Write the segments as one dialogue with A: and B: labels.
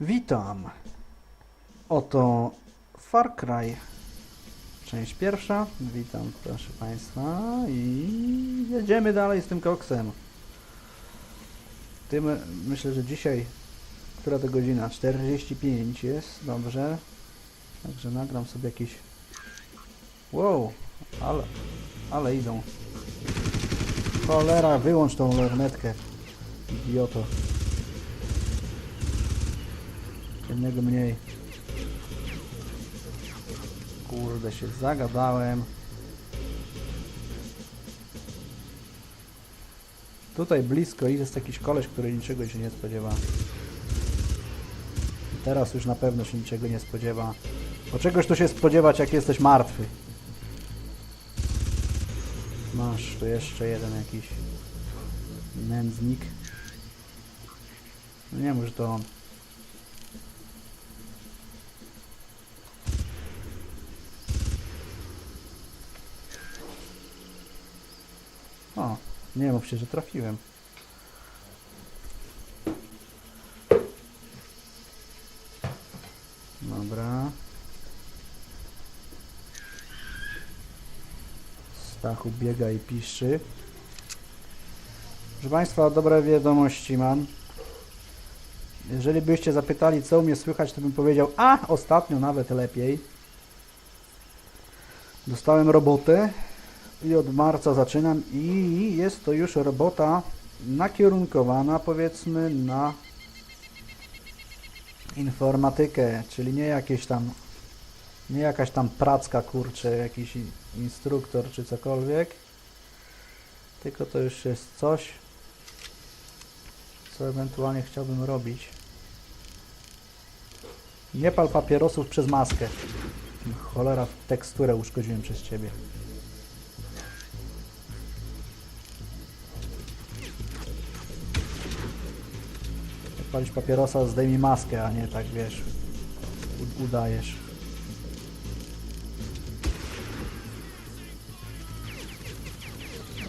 A: Witam. Oto Far Cry. Część pierwsza. Witam, proszę Państwa. I jedziemy dalej z tym koksem. Tym, myślę, że dzisiaj, która to godzina? 45 jest, dobrze. Także nagram sobie jakiś... Wow, ale, ale idą. Cholera, wyłącz tą lornetkę. Idioto. Jednego mniej. Kurde, się zagadałem. Tutaj blisko jest jakiś koleś, który niczego się nie spodziewa. Teraz już na pewno się niczego nie spodziewa. Bo czegoś tu się spodziewać, jak jesteś martwy. Masz tu jeszcze jeden jakiś nędznik. No nie może to on. O, nie mów się, że trafiłem. Dobra. Stachu biega i piszczy. Proszę Państwa, dobre wiadomości mam. Jeżeli byście zapytali, co u mnie słychać, to bym powiedział, a ostatnio nawet lepiej. Dostałem robotę i od marca zaczynam i jest to już robota nakierunkowana powiedzmy na informatykę, czyli nie jakieś tam nie jakaś tam pracka kurczę, jakiś instruktor czy cokolwiek, tylko to już jest coś, co ewentualnie chciałbym robić. Nie pal papierosów przez maskę. Cholera, teksturę uszkodziłem przez ciebie. Palisz papierosa, zdejmij maskę, a nie tak wiesz, udajesz.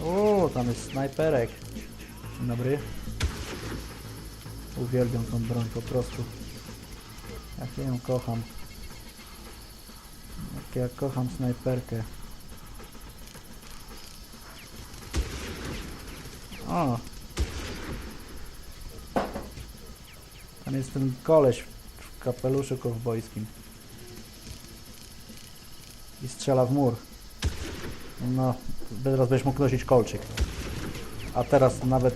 A: O, tam jest snajperek. Dzień dobry. Uwielbiam tą broń po prostu. Jak ja ją kocham. Jak ja kocham snajperkę. O! Tam jest ten koleś w kapeluszu kowbojskim. I strzela w mur. No, teraz będziesz mógł nosić kolczyk. A teraz nawet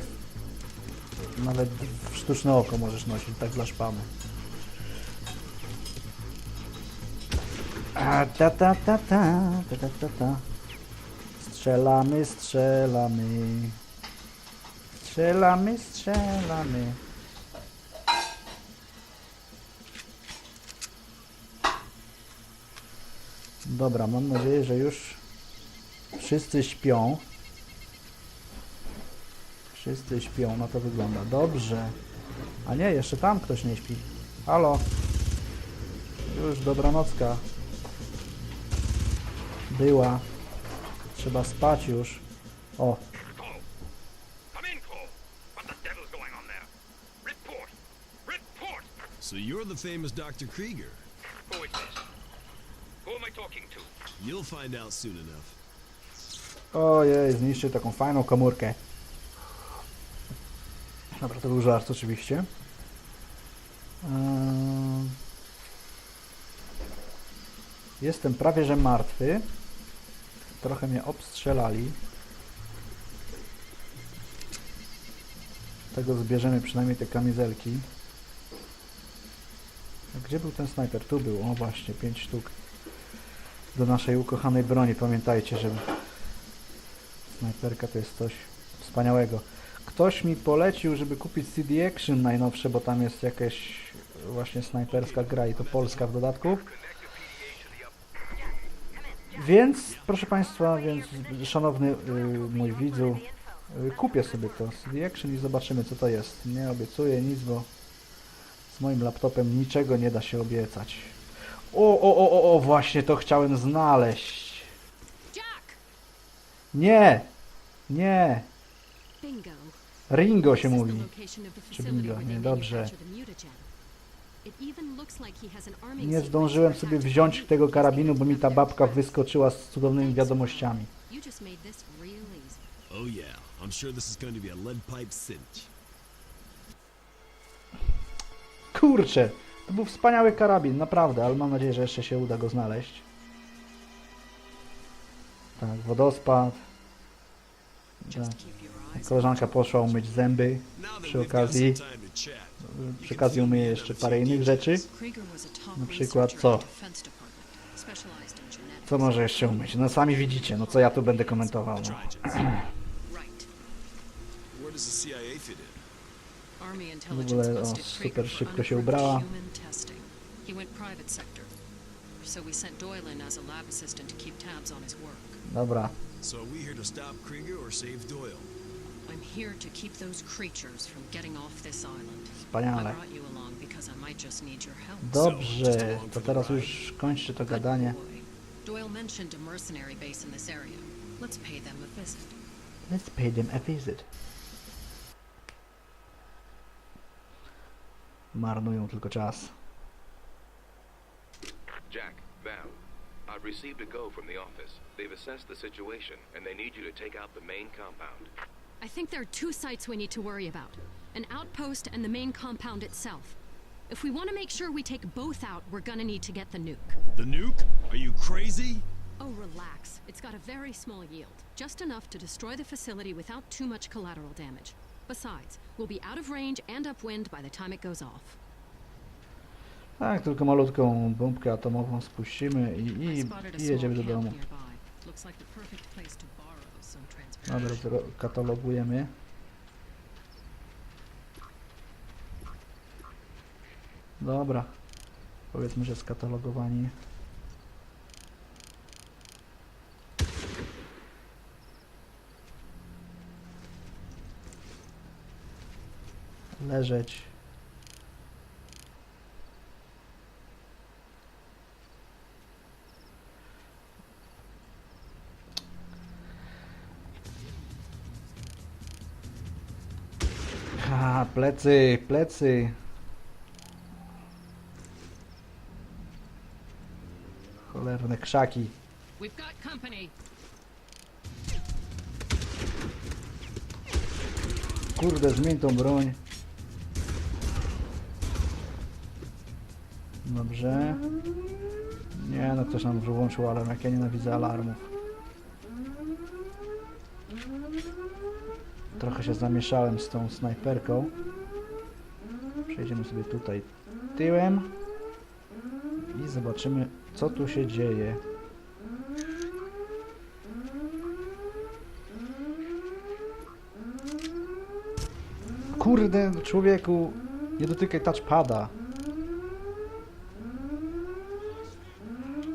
A: nawet w sztuczne oko możesz nosić, tak dla szpamy. Ta ta ta ta, ta ta ta ta. Strzelamy, strzelamy. Strzelamy, strzelamy. Dobra, mam nadzieję, że już wszyscy śpią. Wszyscy śpią, no to wygląda dobrze. A nie, jeszcze tam ktoś nie śpi. Halo? Już dobranocka. Była. Trzeba spać już. O!
B: So you're the famous Dr. Krieger.
C: Am I talking to?
B: You'll find out soon enough.
A: ojej, zniszczy taką fajną komórkę. Dobra, to był żart oczywiście. Ehm, Jestem prawie że martwy. Trochę mnie obstrzelali. Tego zbierzemy przynajmniej te kamizelki. A Gdzie był ten snajper? Tu był, o właśnie, 5 sztuk. Do naszej ukochanej broni, pamiętajcie, żeby Snajperka to jest coś wspaniałego. Ktoś mi polecił, żeby kupić CD Action najnowsze, bo tam jest jakaś właśnie snajperska gra i to polska w dodatku. Więc, proszę Państwa, więc szanowny y, mój widzu, y, kupię sobie to CD Action i zobaczymy co to jest. Nie obiecuję nic, bo z moim laptopem niczego nie da się obiecać. O, o, o, o, o, właśnie to chciałem znaleźć. Nie! Nie! Ringo się mówi. Czy Bingo, nie, dobrze. Nie zdążyłem sobie wziąć tego karabinu, bo mi ta babka wyskoczyła z cudownymi wiadomościami.
B: Oh to.
A: Kurczę, to był wspaniały karabin, naprawdę, ale mam nadzieję, że jeszcze się uda go znaleźć. Tak, wodospad. Tak. Koleżanka poszła umyć zęby. Przy okazji, przy okazji umyje jeszcze parę innych rzeczy. Na przykład co? Co może jeszcze umyć? No sami widzicie, no co ja tu będę komentował. No. W ogóle o, super szybko się ubrała.
D: He went private sector. So we sent Doyle in as a lab assistant to keep tabs on his work.
A: Dobra,
B: So are we here to stop Krieger or save Doyle?
D: I'm here to keep those creatures from getting off this island. I
A: wspaniale.
D: brought you along because I might just need your help.
A: Dobrze, to teraz już kończcie to
D: Good
A: gadanie.
D: boy. Doyle mentioned a mercenary base in this area. Let's pay them a visit.
A: Let's pay them a visit. Marnują tylko czas.
E: Jack, Val, I've received a go from the office. They've assessed the situation, and they need you to take out the main compound.
F: I think there are two sites we need to worry about an outpost and the main compound itself. If we want to make sure we take both out, we're gonna need to get the nuke.
B: The nuke? Are you crazy?
F: Oh, relax. It's got a very small yield, just enough to destroy the facility without too much collateral damage. Besides, we'll be out of range and upwind by the time it goes off.
A: Tak, tylko malutką bombkę atomową spuścimy i,
D: I
A: i, jedziemy do domu. Dobra, to katalogujemy. Dobra. Powiedzmy, że skatalogowani. Leżeć. Plecy, plecy. Cholerne krzaki.
D: We've got company.
A: Kurde, zmień tą broń. Dobrze. Nie, no ktoś nam włączył alarm, jak ja nienawidzę alarmów. Trochę się zamieszałem z tą snajperką. Przejdziemy sobie tutaj tyłem. I zobaczymy, co tu się dzieje. Kurde, człowieku, nie dotykaj touchpada.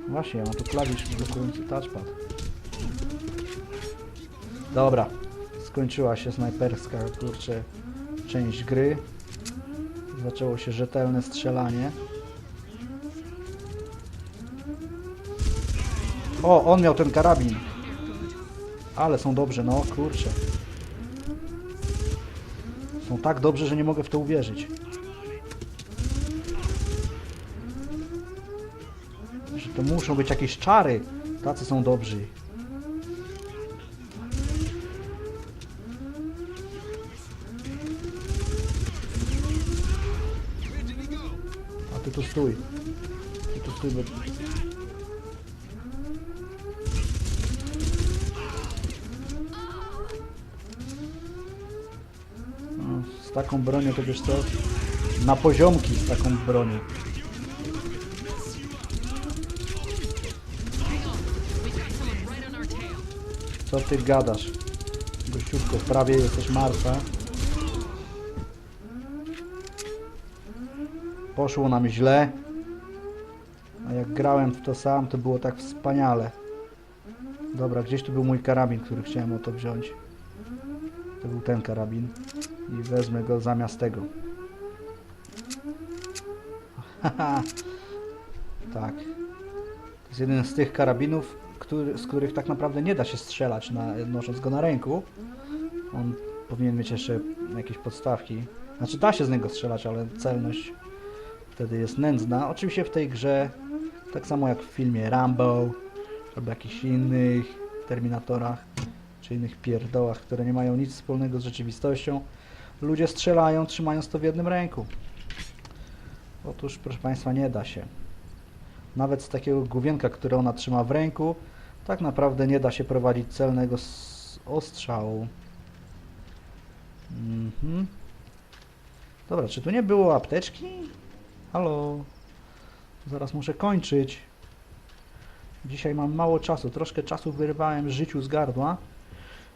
A: Właśnie, ja mam tu klawisz blokujący touchpad. Dobra, skończyła się snajperska, kurczę, część gry. Zaczęło się rzetelne strzelanie. O, on miał ten karabin. Ale są dobrze, no kurczę. Są tak dobrze, że nie mogę w to uwierzyć. Że to muszą być jakieś czary. Tacy są dobrzy. A ty tu stój. Ty tu stój, bo... No, z taką bronią to wiesz co? Na poziomki z taką bronią. Co ty gadasz? Gościutko, prawie jesteś martwa. Poszło nam źle. A jak grałem w to sam, to było tak wspaniale. Dobra, gdzieś tu był mój karabin, który chciałem o to wziąć. To był ten karabin. I wezmę go zamiast tego. Tak. To jest jeden z tych karabinów, który, z których tak naprawdę nie da się strzelać na, nosząc go na ręku. On powinien mieć jeszcze jakieś podstawki. Znaczy da się z niego strzelać, ale celność wtedy jest nędzna. Oczywiście w tej grze, tak samo jak w filmie Rambo, albo jakichś innych Terminatorach, czy innych pierdołach, które nie mają nic wspólnego z rzeczywistością, ludzie strzelają, trzymając to w jednym ręku. Otóż, proszę Państwa, nie da się. Nawet z takiego główienka, które ona trzyma w ręku, tak naprawdę nie da się prowadzić celnego ostrzału. Mhm. Dobra, czy tu nie było apteczki? Halo? Zaraz muszę kończyć. Dzisiaj mam mało czasu, troszkę czasu wyrwałem życiu z gardła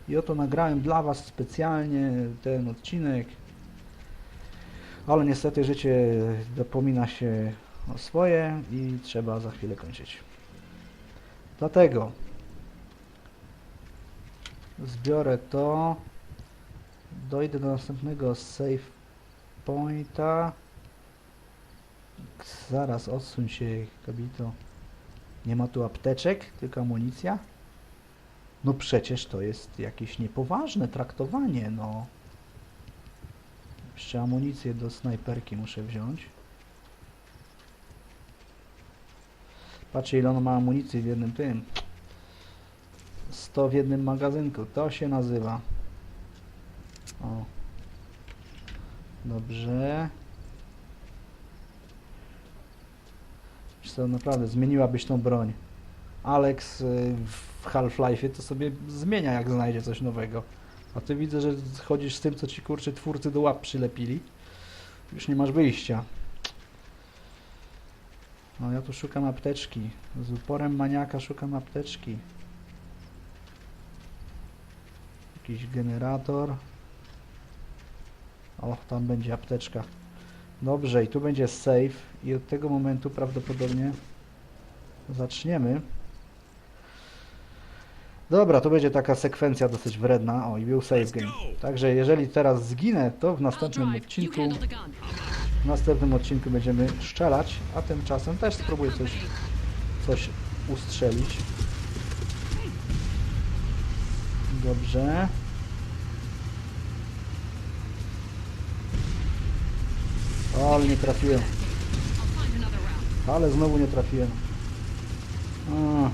A: i oto nagrałem dla Was specjalnie ten odcinek. Ale niestety życie dopomina się o swoje i trzeba za chwilę kończyć. Dlatego zbiorę to, dojdę do następnego save pointa. Zaraz odsuń się, kabito. Nie ma tu apteczek, tylko amunicja. No przecież to jest jakieś niepoważne traktowanie, no. Jeszcze amunicję do snajperki muszę wziąć. Patrzcie ile on ma amunicji w jednym tym. 100 w jednym magazynku. To się nazywa. O. Dobrze. Wiesz co, naprawdę zmieniłabyś tą broń. Alex y, w Half-Life'ie to sobie zmienia jak znajdzie coś nowego. A ty widzę, że chodzisz z tym, co ci kurczy twórcy do łap przylepili. Już nie masz wyjścia. No ja tu szukam apteczki. Z uporem maniaka szukam apteczki. Jakiś generator. O, tam będzie apteczka. Dobrze, i tu będzie save i od tego momentu prawdopodobnie zaczniemy. Dobra, to będzie taka sekwencja dosyć wredna. O, i był save game. Także jeżeli teraz zginę, to w następnym odcinku w następnym odcinku będziemy strzelać, a tymczasem też spróbuję coś, coś ustrzelić. Dobrze. O, ale nie trafiłem. Ale znowu nie trafiłem. A.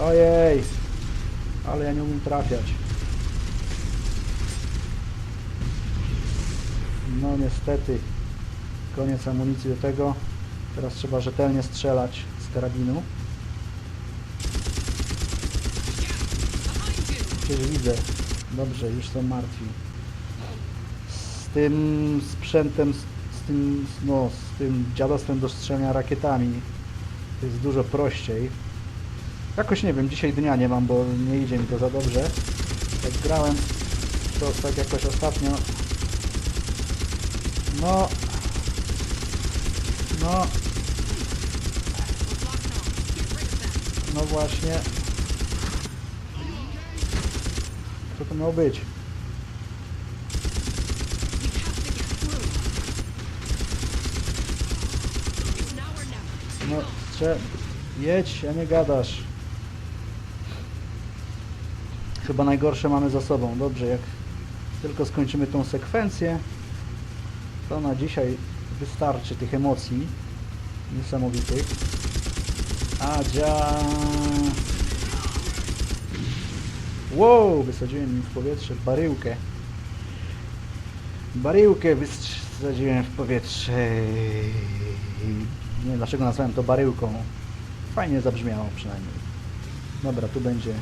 A: Ojej. Ale ja nie umiem trafiać. No niestety. Koniec amunicji do tego. Teraz trzeba rzetelnie strzelać z karabinu. Przecież widzę. Dobrze, już są martwi. Z tym sprzętem, z, tym, no, z tym dziadostwem do strzelania rakietami to jest dużo prościej. Jakoś nie wiem, dzisiaj dnia nie mam, bo nie idzie mi to za dobrze. Jak grałem, to tak jakoś ostatnio. No. No, no właśnie. Co to miało być? No, strze... Jedź, a nie gadasz. Chyba najgorsze mamy za sobą. Dobrze, jak tylko skończymy tą sekwencję, to na dzisiaj wystarczy tych emocji niesamowitych. Adzia! Wow, wysadziłem w powietrze baryłkę. Baryłkę wysadziłem w powietrze. Nie wiem dlaczego nazwałem to baryłką. Fajnie zabrzmiało przynajmniej. Dobra, tu będzie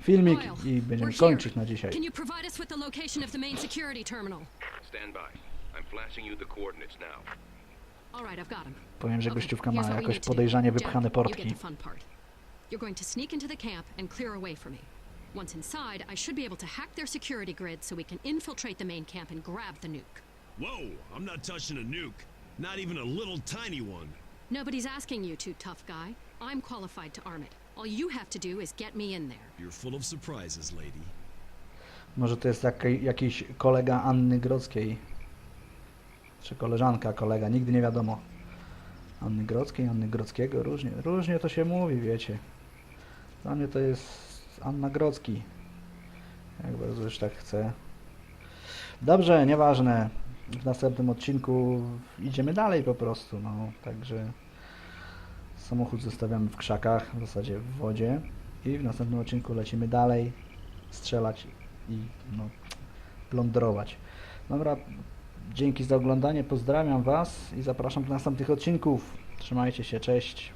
A: filmik i będziemy kończyć na dzisiaj.
F: Can you provide us with the location of the main security terminal?
E: Stand by. I'm flashing you the coordinates now.
F: All right, I've got him.
A: Powiem, że gościówka ma jakoś podejrzanie wypchane portki.
F: You're going to sneak into the camp and clear away from me. Once inside, I should be able to hack their security grid so we can infiltrate the main camp and grab the nuke.
B: Whoa, I'm not touching a nuke. Not even a little tiny one.
F: Nobody's asking you to, tough guy. I'm qualified to arm it. All you have to do is get me in there.
B: You're full of surprises, lady.
A: Może to jest jaki, jakiś kolega Anny Grodzkiej. Czy koleżanka, kolega, nigdy nie wiadomo. Anny Grodzkiej, Anny Grodzkiego, różnie, różnie to się mówi, wiecie. Dla mnie to jest Anna Grodzki. Jak bardzo już tak chce. Dobrze, nieważne. W następnym odcinku idziemy dalej po prostu, no, także samochód zostawiamy w krzakach, w zasadzie w wodzie i w następnym odcinku lecimy dalej, strzelać i no, plądrować. Dobra, dzięki za oglądanie, pozdrawiam Was i zapraszam do następnych odcinków. Trzymajcie się, cześć.